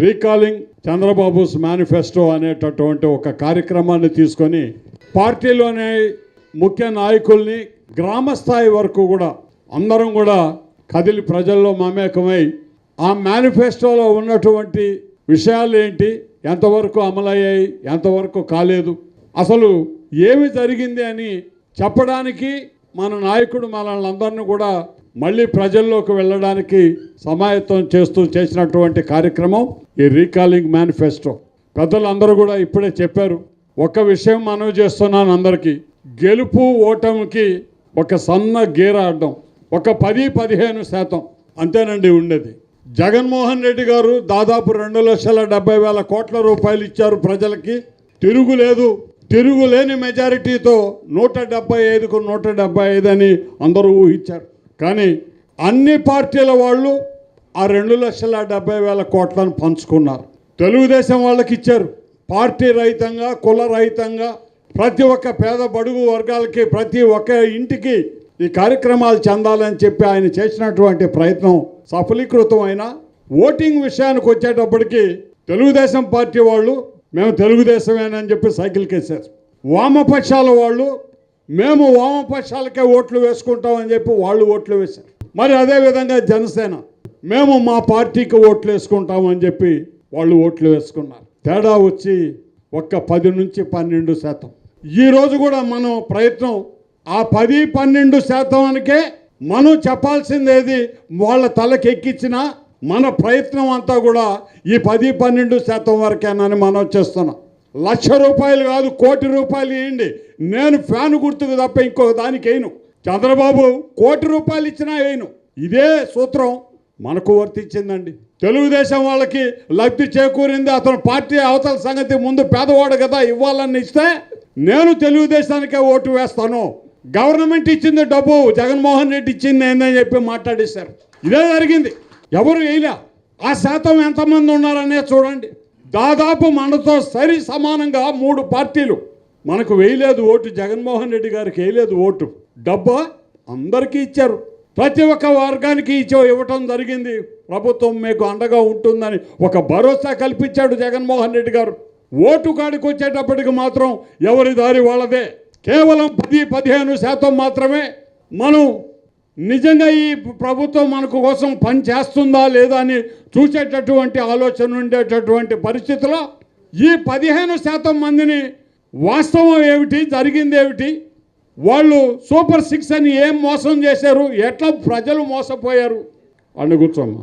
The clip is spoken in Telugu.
రీకాలింగ్ చంద్రబాబుస్ మేనిఫెస్టో అనేటటువంటి ఒక కార్యక్రమాన్ని తీసుకొని పార్టీలోనే ముఖ్య నాయకుల్ని గ్రామ స్థాయి వరకు కూడా అందరం కూడా కదిలి ప్రజల్లో మమేకమై ఆ మేనిఫెస్టోలో ఉన్నటువంటి విషయాలు ఏంటి? ఎంతవరకు అమలయ్యాయి? ఎంతవరకు కాలేదు? అసలు ఏమి జరిగింది అని చెప్పడానికి మన నాయకుడు మనల్ని అందరిని కూడా మళ్ళీ ప్రజల్లోకి వెళ్ళడానికి సమాయత్తం చేస్తూ చేసినటువంటి కార్యక్రమం ఈ రీకాలింగ్ మేనిఫెస్టో. పెద్దలందరూ కూడా ఇప్పుడే చెప్పారు ఒక విషయం మనవి చేస్తున్నాను అందరికీ. గెలుపు ఓటమికి ఒక సన్న గీర ఆడడం ఒక పది పదిహేను శాతం అంతేనండి ఉండేది. జగన్మోహన్ రెడ్డి గారు దాదాపు రెండు లక్షల డెబ్బై వేల కోట్ల రూపాయలు ఇచ్చారు ప్రజలకి. తిరుగులేదు తిరుగులేని మెజారిటీతో నూట డెబ్బై ఐదుకు నూట డెబ్బై ఐదు అని అందరూ ఊహించారు. కానీ అన్ని పార్టీల వాళ్ళు ఆ రెండు లక్షల డెబ్బై వేల కోట్లను పంచుకున్నారు. తెలుగుదేశం వాళ్ళకి ఇచ్చారు. పార్టీ రహితంగా కుల రహితంగా ప్రతి ఒక్క పేద బడుగు వర్గాలకి ప్రతి ఒక్క ఇంటికి ఈ కార్యక్రమాలు చెందాలని చెప్పి ఆయన చేసినటువంటి ప్రయత్నం సఫలీకృతమైన ఓటింగ్ విషయానికి వచ్చేటప్పటికి తెలుగుదేశం పార్టీ వాళ్ళు మేము తెలుగుదేశమేనని చెప్పి సైకిల్కి వేశారు వామపక్షాల వాళ్ళు మేము వామపక్షాలకే ఓట్లు వేసుకుంటామని చెప్పి వాళ్ళు ఓట్లు వేశారు. మరి అదేవిధంగా జనసేన మేము మా పార్టీకి ఓట్లు వేసుకుంటామని చెప్పి వాళ్ళు ఓట్లు వేసుకున్నారు. తేడా వచ్చి ఒక్క పది నుంచి పన్నెండు శాతం. ఈరోజు కూడా మనం ప్రయత్నం ఆ పది పన్నెండు శాతానికే మనం చెప్పాల్సింది ఏది? వాళ్ళ తలకెక్కించిన మన ప్రయత్నం అంతా కూడా ఈ పది పన్నెండు శాతం వరకేనని మనం చేస్తున్నాం. లక్ష రూపాయలు కాదు కోటి రూపాయలు ఇవ్వండి నేను ఫ్యాన్ గుర్తుకు తప్ప ఇంకొక దానికి వేయను. చంద్రబాబు కోటి రూపాయలు ఇచ్చినా వేయను. ఇదే సూత్రం మనకు వర్తించిందండి. తెలుగుదేశం వాళ్ళకి లబ్ధి చేకూరింది. అతను పార్టీ అవతల సంగతి ముందు పేదవాడు కదా ఇవ్వాలని ఇస్తే నేను తెలుగుదేశానికే ఓటు వేస్తాను. గవర్నమెంట్ ఇచ్చింది డబ్బు జగన్మోహన్ రెడ్డి ఇచ్చింది ఏందని చెప్పి మాట్లాడేశారు. ఇదే జరిగింది. ఎవరు వేయలే. ఆ శాతం ఎంతమంది ఉన్నారనే చూడండి. దాదాపు మనతో సరి సమానంగా మూడు పార్టీలు. మనకు వేయలేదు ఓటు జగన్మోహన్ రెడ్డి గారికి వేయలేదు ఓటు. డబ్బా అందరికీ ఇచ్చారు. ప్రతి ఒక్క వర్గానికి ఇచ్చే ఇవ్వటం జరిగింది. ప్రభుత్వం మీకు అండగా ఉంటుందని ఒక భరోసా కల్పించాడు జగన్మోహన్ రెడ్డి గారు. ఓటు కాడికి వచ్చేటప్పటికి మాత్రం ఎవరి దారి వాళ్ళదే. కేవలం పది పదిహేను శాతం మాత్రమే మనం నిజంగా ఈ ప్రభుత్వం మనకు కోసం పని చేస్తుందా లేదా అని చూసేటటువంటి ఆలోచన ఉండేటటువంటి పరిస్థితిలో ఈ పదిహేను శాతం మందిని వాస్తవం ఏమిటి జరిగింది ఏమిటి? వాళ్ళు సూపర్ సిక్స్ అని ఏం మోసం చేశారు? ఎట్లా ప్రజలు మోసపోయారు? అని కూర్చోమ్మా